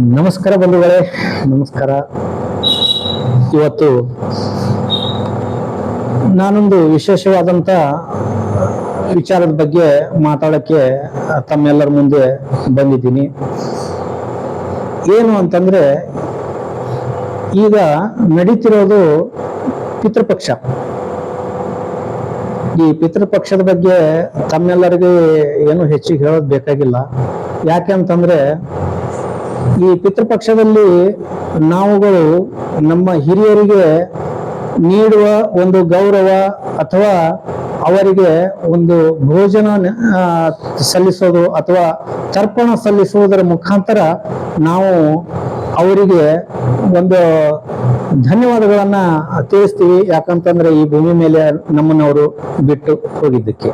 ನಮಸ್ಕಾರ ಬಂಧುಗಳೇ, ನಮಸ್ಕಾರ. ಇವತ್ತು ನಾನೊಂದು ವಿಶೇಷವಾದಂತ ವಿಚಾರದ ಬಗ್ಗೆ ಮಾತಾಡಕ್ಕೆ ತಮ್ಮೆಲ್ಲರ ಮುಂದೆ ಬಂದಿದ್ದೀನಿ. ಏನು ಅಂತಂದ್ರೆ, ಈಗ ನಡೀತಿರೋದು ಪಿತೃಪಕ್ಷ. ಈ ಪಿತೃಪಕ್ಷದ ಬಗ್ಗೆ ತಮ್ಮೆಲ್ಲರಿಗೂ ಏನು ಹೆಚ್ಚಿಗೆ ಹೇಳೋದು ಬೇಕಾಗಿಲ್ಲ. ಯಾಕೆ ಅಂತಂದ್ರೆ ಈ ಪಿತೃಪಕ್ಷದಲ್ಲಿ ನಾವುಗಳು ನಮ್ಮ ಹಿರಿಯರಿಗೆ ನೀಡುವ ಒಂದು ಗೌರವ ಅಥವಾ ಅವರಿಗೆ ಒಂದು ಭೋಜನ ಸಲ್ಲಿಸೋದು ಅಥವಾ ತರ್ಪಣ ಸಲ್ಲಿಸುವುದರ ಮುಖಾಂತರ ನಾವು ಅವರಿಗೆ ಒಂದು ಧನ್ಯವಾದಗಳನ್ನು ತಿಳಿಸ್ತೀವಿ. ಯಾಕಂತಂದ್ರೆ ಈ ಭೂಮಿ ಮೇಲೆ ನಮ್ಮನ್ನವರು ಬಿಟ್ಟು ಹೋಗಿದ್ದಕ್ಕೆ.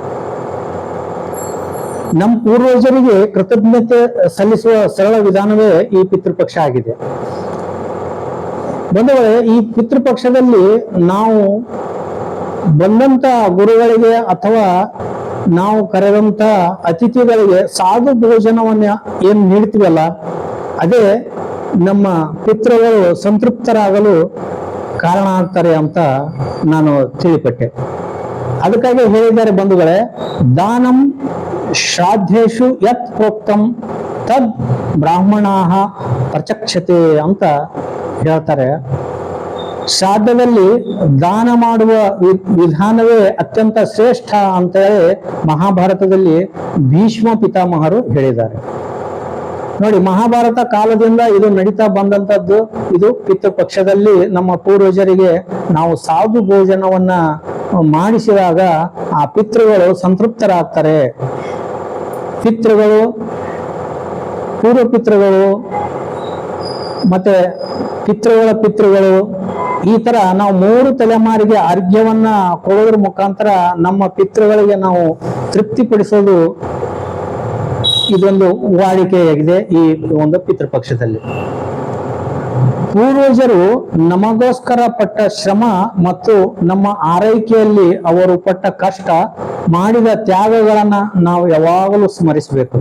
ನಮ್ಮ ಪೂರ್ವಜರಿಗೆ ಕೃತಜ್ಞತೆ ಸಲ್ಲಿಸುವ ಸರಳ ವಿಧಾನವೇ ಈ ಪಿತೃಪಕ್ಷ ಆಗಿದೆ. ಬಂದವರೆ ಈ ಪಿತೃಪಕ್ಷದಲ್ಲಿ ನಾವು ಬಂದಂತ ಗುರುಗಳಿಗೆ ಅಥವಾ ನಾವು ಕರೆದಂತ ಅತಿಥಿಗಳಿಗೆ ಸಾಧು ಭೋಜನವನ್ನ ಏನ್ ನೀಡ್ತೀವಲ್ಲ, ಅದೇ ನಮ್ಮ ಪಿತೃಗಳು ಸಂತೃಪ್ತರಾಗಲು ಕಾರಣ ಆಗ್ತಾರೆ ಅಂತ ನಾನು ತಿಳಿಪಟ್ಟೆ. ಅದಕ್ಕಾಗಿ ಹೇಳಿದ್ದಾರೆ ಬಂಧುಗಳೇ, ದಾನಂ ಶ್ರಾದ್ದೇಶು ಯತ್ ಪ್ರೋಕ್ತಂ ತದ್ ಬ್ರಾಹ್ಮಣಾಹ ಪ್ರಚಕ್ಷತೆ ಅಂತ ಹೇಳ್ತಾರೆ. ಶ್ರಾದ್ದದಲ್ಲಿ ದಾನ ಮಾಡುವ ವಿಧಾನವೇ ಅತ್ಯಂತ ಶ್ರೇಷ್ಠ ಅಂತ ಹೇಳಿ ಮಹಾಭಾರತದಲ್ಲಿ ಭೀಷ್ಮ ಪಿತಾಮಹರು ಹೇಳಿದ್ದಾರೆ. ನೋಡಿ, ಮಹಾಭಾರತ ಕಾಲದಿಂದ ಇದು ನಡೀತಾ ಬಂದಂತದ್ದು, ಇದು ಪಿತೃಪಕ್ಷದಲ್ಲಿ ನಮ್ಮ ಪೂರ್ವಜರಿಗೆ ನಾವು ಸಾಧು ಭೋಜನವನ್ನ ಮಾಡಿಸಿದಾಗ ಆ ಪಿತೃಗಳು ಸಂತೃಪ್ತರಾಗ್ತಾರೆ. ಪಿತೃಗಳು, ಪೂರ್ವ ಪಿತೃಗಳು, ಮತ್ತೆ ಪಿತೃಗಳ ಪಿತೃಗಳು, ಈ ತರ ನಾವು ಮೂರು ತಲೆಮಾರಿಗೆ ಅರ್ಘ್ಯವನ್ನ ಕೊಡೋದ್ರ ಮುಖಾಂತರ ನಮ್ಮ ಪಿತೃಗಳಿಗೆ ನಾವು ತೃಪ್ತಿಪಡಿಸೋದು ಇದೊಂದು ವಾಡಿಕೆಯಾಗಿದೆ ಈ ಒಂದು ಪಿತೃಪಕ್ಷದಲ್ಲಿ. ಪೂರ್ವಜರು ನಮಗೋಸ್ಕರ ಪಟ್ಟ ಶ್ರಮ ಮತ್ತು ನಮ್ಮ ಆರೈಕೆಯಲ್ಲಿ ಅವರು ಪಟ್ಟ ಕಷ್ಟ ಮಾಡಿದ ತ್ಯಾಗಗಳನ್ನ ನಾವು ಯಾವಾಗಲೂ ಸ್ಮರಿಸಬೇಕು.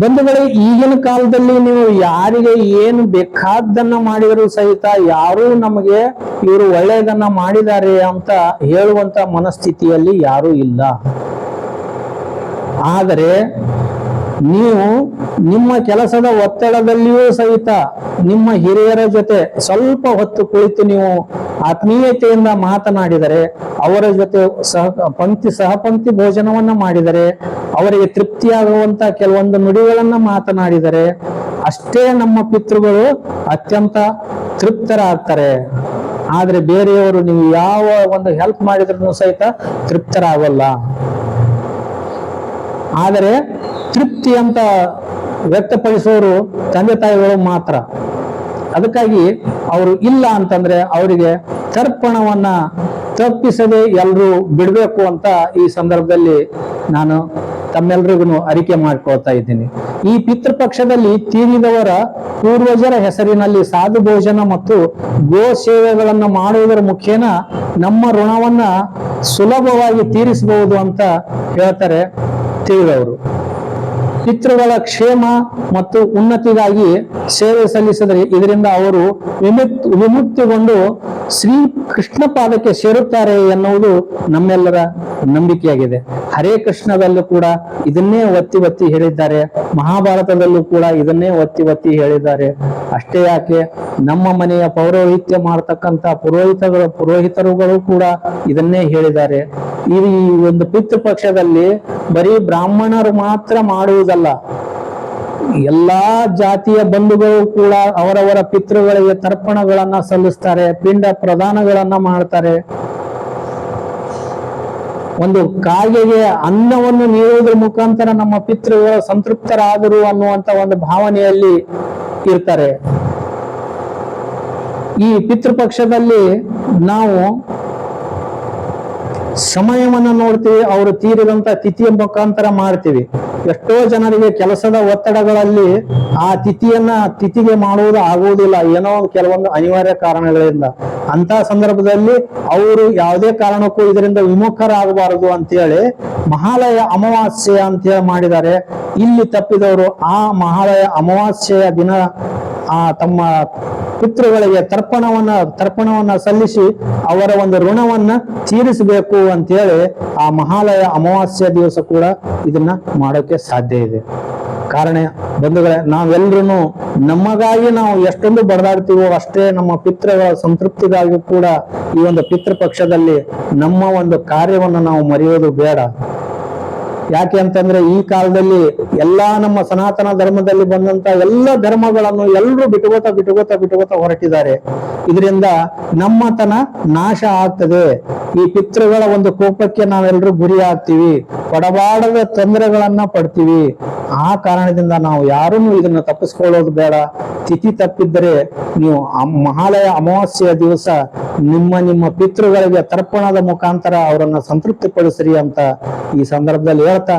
ಬಂಧುಗಳೇ, ಈಗಿನ ಕಾಲದಲ್ಲಿ ನೀವು ಯಾರಿಗೆ ಏನು ಬೇಕಾದ್ದನ್ನ ಮಾಡಿದರೂ ಸಹಿತ ಯಾರೂ ನಮಗೆ ಇವರು ಒಳ್ಳೆಯದನ್ನ ಮಾಡಿದ್ದಾರೆ ಅಂತ ಹೇಳುವಂತ ಮನಸ್ಥಿತಿಯಲ್ಲಿ ಯಾರೂ ಇಲ್ಲ. ಆದರೆ ನೀವು ನಿಮ್ಮ ಕೆಲಸದ ಒತ್ತಡದಲ್ಲಿಯೂ ಸಹಿತ ನಿಮ್ಮ ಹಿರಿಯರ ಜೊತೆ ಸ್ವಲ್ಪ ಹೊತ್ತು ಕುಳಿತು ನೀವು ಆತ್ಮೀಯತೆಯಿಂದ ಮಾತನಾಡಿದರೆ, ಅವರ ಜೊತೆ ಸಹ ಪಂಕ್ತಿ, ಸಹಪಂಕ್ತಿ ಭೋಜನವನ್ನ ಮಾಡಿದರೆ, ಅವರಿಗೆ ತೃಪ್ತಿಯಾಗುವಂತ ಕೆಲವೊಂದು ನುಡಿಗಳನ್ನ ಮಾತನಾಡಿದರೆ, ಅಷ್ಟೇ ನಮ್ಮ ಪಿತೃಗಳು ಅತ್ಯಂತ ತೃಪ್ತರಾಗ್ತಾರೆ. ಆದ್ರೆ ಬೇರೆಯವರು ನೀವು ಯಾವ ಒಂದು ಹೆಲ್ಪ್ ಮಾಡಿದ್ರು ಸಹಿತ ತೃಪ್ತರಾಗಲ್ಲ. ಆದರೆ ತೃಪ್ತಿ ಅಂತ ವ್ಯಕ್ತಪಡಿಸೋರು ತಂದೆ ತಾಯಿಗಳು ಮಾತ್ರ. ಅದಕ್ಕಾಗಿ ಅವರು ಇಲ್ಲ ಅಂತಂದ್ರೆ ಅವರಿಗೆ ತರ್ಪಣವನ್ನ ತಪ್ಪಿಸದೆ ಎಲ್ಲರೂ ಬಿಡಬೇಕು ಅಂತ ಈ ಸಂದರ್ಭದಲ್ಲಿ ನಾನು ತಮ್ಮೆಲ್ರಿಗೂ ಅರಿಕೆ ಮಾಡ್ಕೊಳ್ತಾ ಇದ್ದೀನಿ. ಈ ಪಿತೃಪಕ್ಷದಲ್ಲಿ ತೀರಿದವರ ಪೂರ್ವಜರ ಹೆಸರಿನಲ್ಲಿ ಸಾಧು ಭೋಜನ ಮತ್ತು ಗೋ ಸೇವೆಗಳನ್ನು ಮಾಡುವುದರ ಮುಖೇನ ನಮ್ಮ ಋಣವನ್ನ ಸುಲಭವಾಗಿ ತೀರಿಸಬಹುದು ಅಂತ ಹೇಳ್ತಾರೆ ತಿಳಿದವರು. ಪಿತೃಗಳ ಕ್ಷೇಮ ಮತ್ತು ಉನ್ನತಿಗಾಗಿ ಸೇವೆ ಸಲ್ಲಿಸಿದರೆ ಇದರಿಂದ ಅವರು ವಿಮುಕ್ತ, ವಿಮುಕ್ತಿಗೊಂಡು ಶ್ರೀ ಕೃಷ್ಣ ಪಾದಕ್ಕೆ ಸೇರುತ್ತಾರೆ ಎನ್ನುವುದು ನಮ್ಮೆಲ್ಲರ ನಂಬಿಕೆಯಾಗಿದೆ. ಹರೇ ಕೃಷ್ಣದಲ್ಲೂ ಕೂಡ ಇದನ್ನೇ ಒತ್ತಿ ಒತ್ತಿ ಹೇಳಿದ್ದಾರೆ. ಮಹಾಭಾರತದಲ್ಲೂ ಕೂಡ ಇದನ್ನೇ ಒತ್ತಿ ಒತ್ತಿ ಹೇಳಿದ್ದಾರೆ. ಅಷ್ಟೇ ಯಾಕೆ, ನಮ್ಮ ಮನೆಯ ಪೌರೋಹಿತ್ಯ ಮಾಡತಕ್ಕಂತ ಪುರೋಹಿತಗಳು, ಪುರೋಹಿತರುಗಳು ಕೂಡ ಇದನ್ನೇ ಹೇಳಿದ್ದಾರೆ. ಈ ಒಂದು ಪಿತೃಪಕ್ಷದಲ್ಲಿ ಬರೀ ಬ್ರಾಹ್ಮಣರು ಮಾತ್ರ ಮಾಡುವುದಲ್ಲ, ಎಲ್ಲಾ ಜಾತಿಯ ಬಂಧುಗಳು ಕೂಡ ಅವರವರ ಪಿತೃಗಳಿಗೆ ತರ್ಪಣಗಳನ್ನ ಸಲ್ಲಿಸ್ತಾರೆ, ಪಿಂಡ ಪ್ರದಾನಗಳನ್ನ ಮಾಡ್ತಾರೆ. ಒಂದು ಕಾಗೆಗೆ ಅನ್ನವನ್ನು ನೀಡುವುದರ ಮುಖಾಂತರ ನಮ್ಮ ಪಿತೃಗಳು ಸಂತೃಪ್ತರಾದರು ಅನ್ನುವಂತ ಒಂದು ಭಾವನೆಯಲ್ಲಿ ಇರ್ತಾರೆ. ಈ ಪಿತೃಪಕ್ಷದಲ್ಲಿ ನಾವು ಸಮಯವನ್ನ ನೋಡ್ತೀವಿ, ಅವರು ತೀರಿದಂತ ತಿಥಿಯ ಮುಖಾಂತರ ಮಾಡ್ತೀವಿ. ಎಷ್ಟೋ ಜನರಿಗೆ ಕೆಲಸದ ಒತ್ತಡಗಳಲ್ಲಿ ಆ ತಿಥಿಯನ್ನ ತಿಥಿಗೆ ಮಾಡುವುದು ಆಗುವುದಿಲ್ಲ. ಏನೋ ಕೆಲವೊಂದು ಅನಿವಾರ್ಯ ಕಾರಣಗಳಿಂದ. ಅಂತ ಸಂದರ್ಭದಲ್ಲಿ ಅವರು ಯಾವುದೇ ಕಾರಣಕ್ಕೂ ಇದರಿಂದ ವಿಮುಖರಾಗಬಾರದು ಅಂತೇಳಿ ಮಹಾಲಯ ಅಮಾವಾಸ್ಯೆ ಅಂತೇಳಿ ಮಾಡಿದ್ದಾರೆ. ಇಲ್ಲಿ ತಪ್ಪಿದವರು ಆ ಮಹಾಲಯ ಅಮಾವಾಸ್ಯೆಯ ದಿನ, ಆ ತಮ್ಮ ಪಿತೃಗಳಿಗೆ ತರ್ಪಣವನ್ನ ತರ್ಪಣವನ್ನ ಸಲ್ಲಿಸಿ ಅವರ ಒಂದು ಋಣವನ್ನ ತೀರಿಸಬೇಕು ಅಂತೇಳಿ ಆ ಮಹಾಲಯ ಅಮಾವಾಸ್ಯ ದಿವಸ ಕೂಡ ಇದನ್ನ ಮಾಡೋಕೆ ಸಾಧ್ಯ ಇದೆ. ಕಾರಣ, ಬಂಧುಗಳೇ ನಾವೆಲ್ಲರೂ ನಮಗಾಗಿ ನಾವು ಎಷ್ಟೊಂದು ಬಡದಾಡ್ತೀವೋ ಅಷ್ಟೇ ನಮ್ಮ ಪಿತೃಗಳ ಸಂತೃಪ್ತಿಗಾಗಿ ಕೂಡ ಈ ಒಂದು ಪಿತೃಪಕ್ಷದಲ್ಲಿ ನಮ್ಮ ಒಂದು ಕಾರ್ಯವನ್ನು ನಾವು ಮರೆಯೋದು ಬೇಡ. ಯಾಕೆ ಅಂತಂದ್ರೆ ಈ ಕಾಲದಲ್ಲಿ ಎಲ್ಲಾ ನಮ್ಮ ಸನಾತನ ಧರ್ಮದಲ್ಲಿ ಬಂದಂತ ಎಲ್ಲ ಧರ್ಮಗಳನ್ನು ಎಲ್ಲರೂ ಬಿಟ್ಕೋತ ಬಿಟ್ಕೋತ ಬಿಟ್ಕೋತ ಹೊರಟಿದ್ದಾರೆ. ಇದರಿಂದ ನಮ್ಮತನ ನಾಶ ಆಗ್ತದೆ. ಈ ಪಿತೃಗಳ ಒಂದು ಕೋಪಕ್ಕೆ ನಾವೆಲ್ಲರೂ ಗುರಿ ಆಗ್ತೀವಿ. ಪಡಬಾಡದ ತೊಂದರೆಗಳನ್ನ ಪಡ್ತೀವಿ. ಆ ಕಾರಣದಿಂದ ನಾವು ಯಾರೂ ಇದನ್ನ ತಪ್ಪಿಸ್ಕೊಳ್ಳೋದು ಬೇಡ. ತಿಥಿ ತಪ್ಪಿದ್ದರೆ ನೀವು ಮಹಾಲಯ ಅಮಾವಾಸ್ಯೆಯ ದಿವಸ ನಿಮ್ಮ ನಿಮ್ಮ ಪಿತೃಗಳಿಗೆ ತರ್ಪಣದ ಮುಖಾಂತರ ಅವರನ್ನ ಸಂತೃಪ್ತಿಪಡಿಸ್ರಿ ಅಂತ ಈ ಸಂದರ್ಭದಲ್ಲಿ ಹೇಳ್ತಾ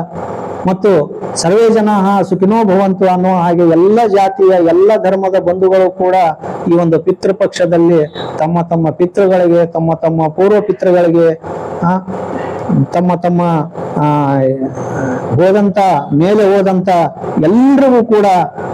ಮತ್ತು ಸರ್ವೇ ಜನ ಸುಖಿನೋ ಭವಂತು ಅನ್ನೋ ಹಾಗೆ ಎಲ್ಲ ಜಾತಿಯ ಎಲ್ಲ ಧರ್ಮದ ಬಂಧುಗಳು ಕೂಡ ಈ ಒಂದು ಪಿತೃಪಕ್ಷದಲ್ಲಿ ತಮ್ಮ ತಮ್ಮ ಪಿತೃಗಳಿಗೆ, ತಮ್ಮ ತಮ್ಮ ಪೂರ್ವ ಪಿತೃಗಳಿಗೆ ತಮ್ಮ ತಮ್ಮ ಹೋದಂತ, ಮೇಲೆ ಹೋದಂತ ಎಲ್ರಿಗೂ ಕೂಡ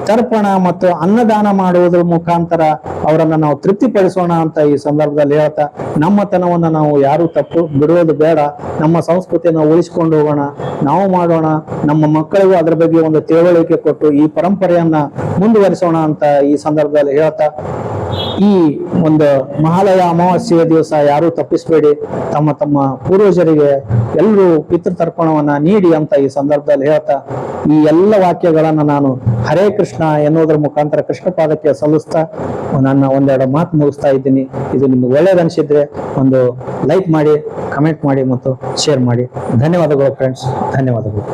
ತರ್ಪಣ ಮತ್ತು ಅನ್ನದಾನ ಮಾಡುವುದರ ಮುಖಾಂತರ ಅವರನ್ನ ನಾವು ತೃಪ್ತಿಪಡಿಸೋಣ ಅಂತ ಈ ಸಂದರ್ಭದಲ್ಲಿ ಹೇಳ್ತಾ, ನಮ್ಮತನವನ್ನ ನಾವು ಯಾರು ತಪ್ಪು ಬಿಡುವುದು ಬೇಡ. ನಮ್ಮ ಸಂಸ್ಕೃತಿಯನ್ನು ಉಳಿಸಿಕೊಂಡು ಹೋಗೋಣ. ನಾವು ಮಾಡೋಣ. ನಮ್ಮ ಮಕ್ಕಳಿಗೂ ಅದರ ಬಗ್ಗೆ ಒಂದು ತಿಳುವಳಿಕೆ ಕೊಟ್ಟು ಈ ಪರಂಪರೆಯನ್ನ ಮುಂದುವರಿಸೋಣ ಅಂತ ಈ ಸಂದರ್ಭದಲ್ಲಿ ಹೇಳ್ತಾ ಈ ಒಂದು ಮಹಾಲಯ ಅಮಾವಾಸ್ಯೆಯ ದಿವಸ ಯಾರು ತಪ್ಪಿಸಬೇಡಿ. ತಮ್ಮ ತಮ್ಮ ಪೂರ್ವಜರಿಗೆ ಎಲ್ಲರೂ ಪಿತೃತರ್ಪಣವನ್ನ ನೀಡಿ ಅಂತ ಈ ಸಂದರ್ಭದಲ್ಲಿ ಹೇಳ್ತಾ, ಈ ಎಲ್ಲ ವಾಕ್ಯಗಳನ್ನ ನಾನು ಹರೇ ಕೃಷ್ಣ ಎನ್ನುವುದರ ಮುಖಾಂತರ ಕೃಷ್ಣ ಪಾದಕ್ಕೆ ಸಲ್ಲಿಸ್ತಾ, ನನ್ನ ಒಂದೆರಡು ಮಾತು ಮುಗಿಸ್ತಾ ಇದ್ದೀನಿ. ಇದು ನಿಮ್ಗೆ ಒಳ್ಳೇದನ್ಸಿದ್ರೆ ಒಂದು ಲೈಕ್ ಮಾಡಿ ಕಮೆಂಟ್ ಮಾಡಿ ಮತ್ತು ಶೇರ್ ಮಾಡಿ. ಧನ್ಯವಾದಗಳು ಫ್ರೆಂಡ್ಸ್ ಧನ್ಯವಾದಗಳು.